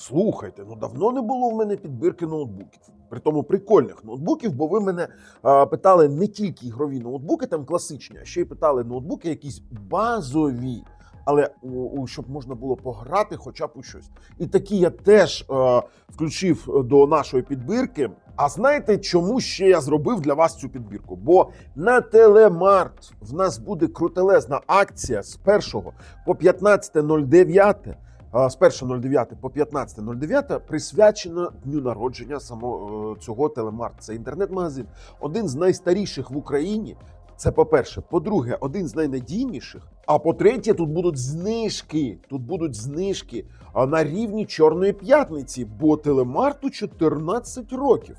Слухайте, ну давно не було в мене підбірки ноутбуків. Притому прикольних ноутбуків, бо ви мене е, питали не тільки ігрові ноутбуки, там класичні, а ще й питали ноутбуки якісь базові. Але у, щоб можна було пограти хоча б у щось. І такі я теж е, включив до нашої підбірки. А знаєте, чому ще я зробив для вас цю підбірку? Бо на Телемарт в нас буде крутелезна акція з 1 по 15.09 а, з 1.09 по 15.09 присвячена дню народження самого е, цього телемарт. Це інтернет-магазин, один з найстаріших в Україні. Це по-перше. По-друге, один з найнадійніших. А по-третє, тут будуть знижки. Тут будуть знижки на рівні Чорної п'ятниці, бо телемарту 14 років.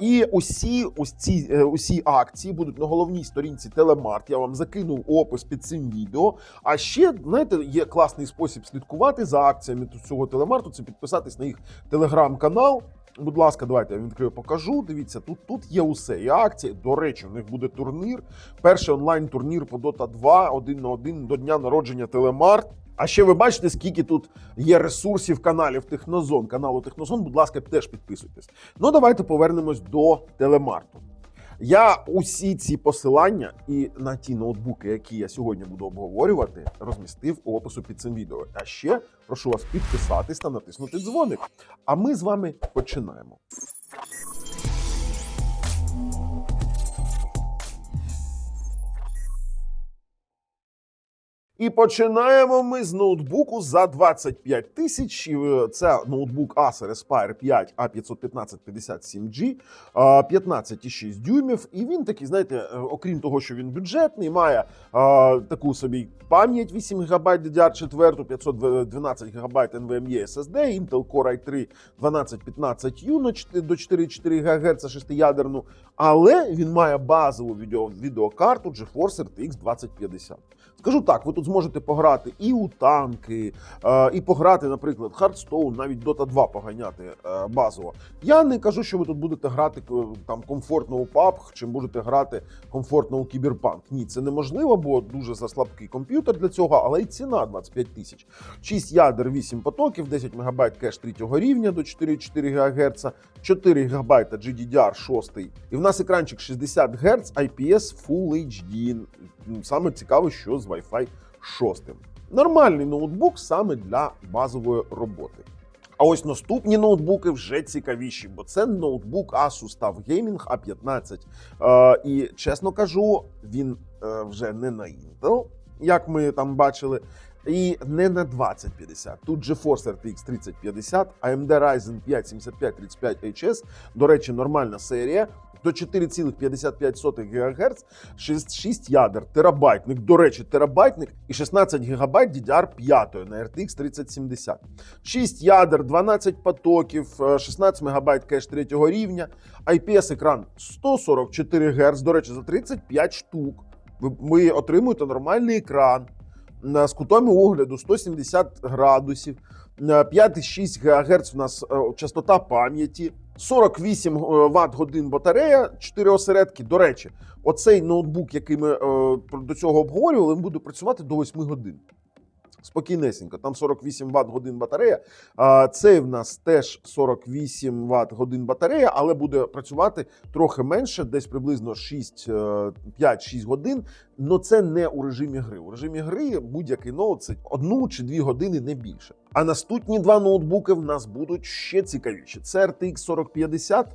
І усі ось ці е, усі акції будуть на головній сторінці Телемарт. Я вам закинув опис під цим відео. А ще знаєте, є класний спосіб слідкувати за акціями цього телемарту. Це підписатись на їх телеграм-канал. Будь ласка, давайте я відкрию, покажу. Дивіться, тут тут є усе. І акції. До речі, у них буде турнір. Перший онлайн-турнір по Dota 2, один на один до дня народження Телемарт. А ще ви бачите, скільки тут є ресурсів каналів Технозон. Каналу Технозон, будь ласка, теж підписуйтесь. Ну, давайте повернемось до телемарту. Я усі ці посилання і на ті ноутбуки, які я сьогодні буду обговорювати, розмістив у опису під цим відео. А ще прошу вас підписатись та натиснути дзвоник. А ми з вами починаємо. І починаємо ми з ноутбуку за 25 тисяч. Е, Це ноутбук Acer Aspire 5 A51557G, е, 15,6 дюймів. І він такий, знаєте, е, окрім того, що він бюджетний, має е, таку собі пам'ять 8 ГБ DDR4, 512 ГБ NVMe SSD, Intel Core i3 1215U до 4,4 ГГц 6-ядерну. Але він має базову відео, відеокарту GeForce RTX 2050. Скажу так, ви тут зможете пограти і у танки, е, і пограти, наприклад, Hearthstone, навіть Dota 2 поганяти е, базово. Я не кажу, що ви тут будете грати е, там комфортно у PUBG, чи будете грати комфортно у Кіберпанк. Ні, це неможливо, бо дуже заслабкий комп'ютер для цього, але й ціна 25 тисяч. 6 ядер, 8 потоків, 10 МБ кеш 3 рівня до 4,4 ГГц, 4 ГБ GDDR 6. І в нас екранчик 60 Гц, IPS Full HD. Саме цікаво, що з Wi-Fi 6. Нормальний ноутбук саме для базової роботи. А ось наступні ноутбуки вже цікавіші, бо це ноутбук Asus TUF Gaming A15. Е, і чесно кажу, він е, вже не на Intel, як ми там бачили. І не на 2050. Тут GeForce RTX 3050, AMD Ryzen 5 7535 HS. До речі, нормальна серія. До 4,55 ГГц, 6, 6 ядер, терабайтник. До речі, терабайтник і 16 ГБ DDR5 на RTX 3070. 6 ядер, 12 потоків, е, 16 МБ кеш 3 рівня, IPS екран 144 Гц. До речі, за 35 штук. Ви, отримуєте нормальний екран на- з кутом огляду 170 градусів. 5,6 ГГц у нас е, частота пам'яті, 48 Вт годин батарея, 4 осередки. До речі, оцей ноутбук, який ми е, до цього обговорювали, він буде працювати до 8 годин. Спокійнесенько, там 48 Вт годин батарея. А цей в нас теж 48 Вт годин батарея, але буде працювати трохи менше, десь приблизно 6, е, 5-6 годин. Но це не у режимі гри. У режимі гри будь-який ноут це одну чи дві години не більше. А наступні два ноутбуки в нас будуть ще цікавіші. Це RTX 4050.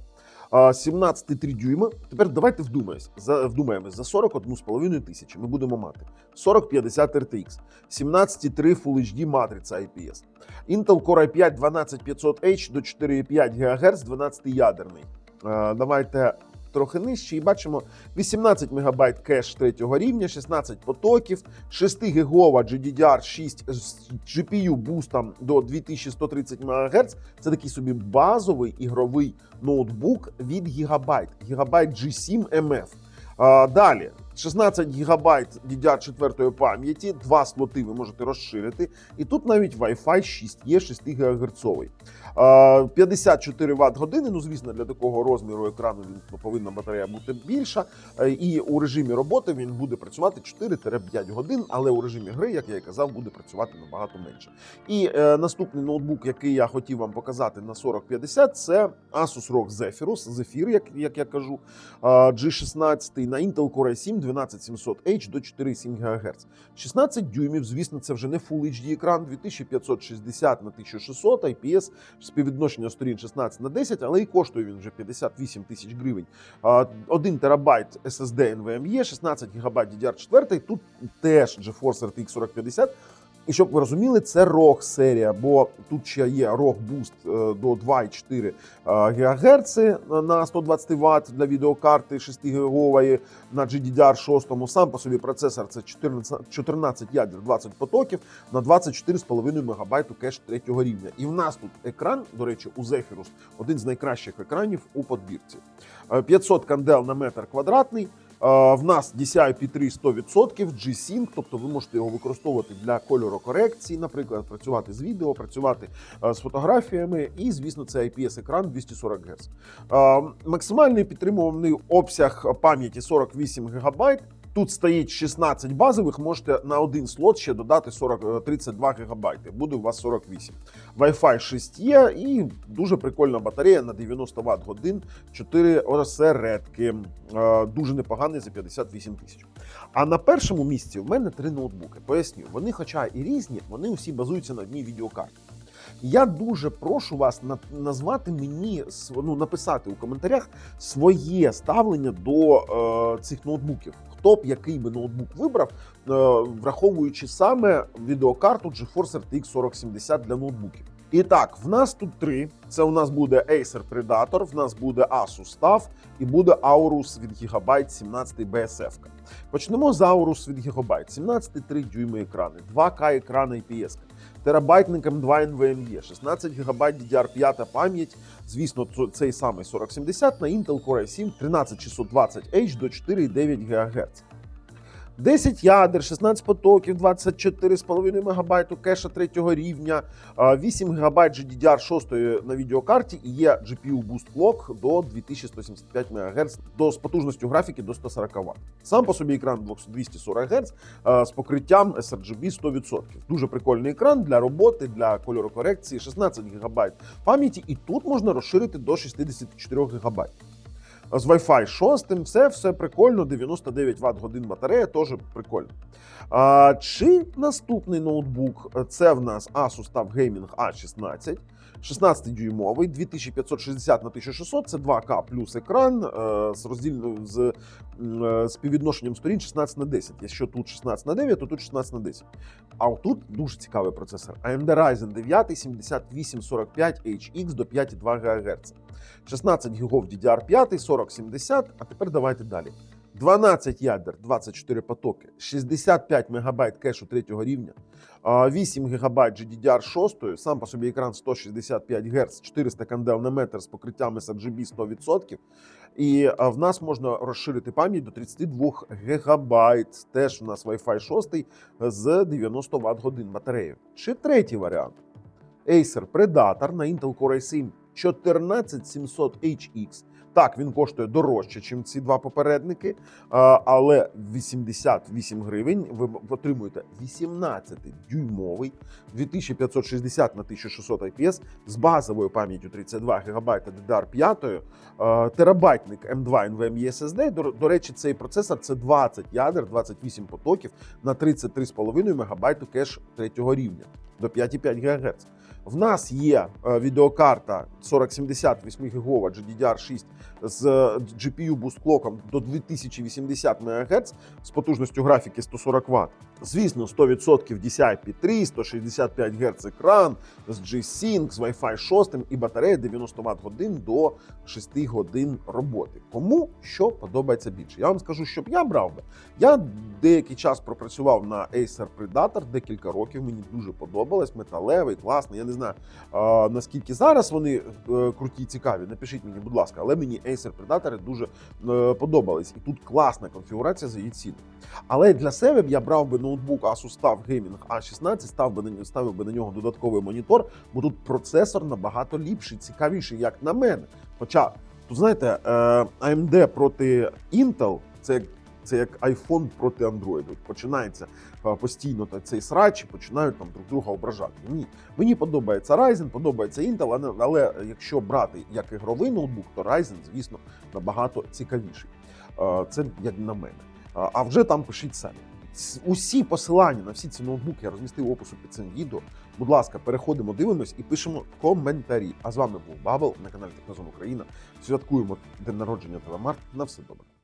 А, 17,3 дюйма. Тепер давайте вдумаємось. За, вдумаємось. За 41,5 тисячі ми будемо мати 4050 RTX, 17,3 Full HD матриця IPS, Intel Core i5 12500H до 4,5 ГГц, 12-ядерний. Е, Давайте трохи нижче і бачимо 18 МБ кеш третього рівня, 16 потоків, 6 гігова GDDR6 з GPU бустом до 2130 МГц. Це такий собі базовий ігровий ноутбук від Gigabyte, Gigabyte G7 MF. А, Далі 16 ГБ DDR4 пам'яті, два слоти ви можете розширити. І тут навіть Wi-Fi 6 є 6 ГГц. 54 Вт години. Ну, звісно, для такого розміру екрану він повинна батарея бути більша. Е, І у режимі роботи він буде працювати 4-5 годин, але у режимі гри, як я і казав, буде працювати набагато менше. І е, наступний ноутбук, який я хотів вам показати на 4050, це Asus ROG Zephyrus, Zephyr, як, як я кажу, е, G16 на Intel Core i7 12700H до 4,7 ГГц. 16 дюймів, звісно, це вже не Full HD екран, 2560 на 1600 IPS, співвідношення сторін 16 на 10, але і коштує він вже 58 тисяч гривень. А, 1 терабайт SSD NVMe, 16 ГБ DDR4, тут теж GeForce RTX 4050. І щоб ви розуміли, це ROG серія, бо тут ще є ROG Boost е, до 2,4 ГГц на 120 Вт для відеокарти 6 гігової на GDDR6. Сам по собі процесор це 14, 14 ядер, 20 потоків на 24,5 МБ кеш третього рівня. І в нас тут екран, до речі, у Zephyrus один з найкращих екранів у подбірці. Е, 500 кандел на метр квадратний. В нас DCI-P3 100%, G-Sync, тобто ви можете його використовувати для кольорокорекції, наприклад, працювати з відео, працювати е, з фотографіями, і, звісно, це IPS-екран 240 Гц. Е, Максимальний підтримуваний обсяг пам'яті 48 ГБ. Тут стоїть 16 базових, можете на один слот ще додати 40, е, 32 ГБ. Буде у вас 48. Wi-Fi 6 є і дуже прикольна батарея на 90 Вт годин, 4 осередки. Е, Дуже непоганий за 58 тисяч. А на першому місці в мене три ноутбуки. Поясню, вони, хоча і різні, вони усі базуються на одній відеокарті. Я дуже прошу вас назвати мені ну, написати у коментарях своє ставлення до е, цих ноутбуків. Хто який би ноутбук вибрав, е, враховуючи саме відеокарту GeForce RTX 4070 для ноутбуків. І так, в нас тут три. Це у нас буде Acer Predator, в нас буде Asus TUF і буде Aorus від Gigabyte 17 BSF. Почнемо з Aorus від Gigabyte. 17,3 дюйми екрани, 2К екран IPS, терабайтник M2 NVMe, 16 ГБ DDR5 пам'ять, звісно, цей самий 4070 на Intel Core i7 13620H до 4,9 ГГц. 10 ядер, 16 потоків, 24,5 МБ кеша третього рівня, а, 8 ГБ GDDR6 на відеокарті і є GPU Boost Clock до 2175 МГц до, з потужністю графіки до 140 Вт. Сам по собі екран 240 Гц з покриттям sRGB 100%. Дуже прикольний екран для роботи, для кольорокорекції, 16 ГБ пам'яті, і тут можна розширити до 64 ГБ. З Wi-Fi 6, все, все прикольно, 99 Вт годин батарея, теж прикольно. А, чи наступний ноутбук це в нас Asus TUF Gaming A16, 16-дюймовий, 2560 на 1600, це 2К плюс екран е, з роздільною з е, співвідношенням сторін 16 на 10. Якщо тут 16 на 9, то тут 16 на 10. А отут дуже цікавий процесор. AMD Ryzen 9 7845 HX до 5,2 ГГц. 16 гігов DDR5, 4070. А тепер давайте далі. 12 ядер, 24 потоки, 65 МБ кешу третього рівня, 8 ГБ GDDR6, сам по собі екран 165 Гц, 400 кандел на метр з покриттям sRGB 100%. І в нас можна розширити пам'ять до 32 ГБ. Теж у нас Wi-Fi 6 з 90 Вт годин батареєю. Чи третій варіант? Acer Predator на Intel Core i7 14700HX. Так, він коштує дорожче, ніж ці два попередники, а, але 88 гривень ви отримуєте 18-дюймовий 2560 на 1600 IPS з базовою пам'яттю 32 ГБ DDR5, а, терабайтник M2 NVMe SSD. До речі, цей процесор це 20 ядер, 28 потоків на 33,5 МБ кеш третього рівня до 5,5 ГГц. В нас є е, відеокарта 4070 8 гігова GDDR6 з GPU Boost Clock до 2080 МГц з потужністю графіки 140 Вт. Звісно, 100% DCI-P3, 165 Гц екран з G-Sync, з Wi-Fi 6 і батарея 90 Вт годин до 6 годин роботи. Кому що подобається більше? Я вам скажу, щоб я брав би. Я деякий час пропрацював на Acer Predator, декілька років. Мені дуже подобалось. Металевий, класний. Я не знаю наскільки зараз вони е, круті і цікаві. Напишіть мені, будь ласка, але мені Acer Predator дуже е, подобались. І тут класна конфігурація за її ціну. Але для себе б я брав би ноутбук Asus TUF Gaming A16, став би на ставив би на нього додатковий монітор, бо тут процесор набагато ліпший, цікавіший, як на мене. Хоча, тут знаєте, е, AMD проти Intel це. Це як iPhone проти Android. Починається е, постійно цей срач, і починають там друг друга ображати. Ні, мені подобається Ryzen, подобається Intel, але, якщо брати як ігровий ноутбук, то Ryzen, звісно, набагато цікавіший. Е, Це як на мене. А а вже там пишіть самі. Усі посилання на всі ці ноутбуки я розмістив опису під цим відео. Будь ласка, переходимо, дивимось і пишемо коментарі. А з вами був Бабл на каналі Технозон Україна. Святкуємо день народження Телемарт. На все добре.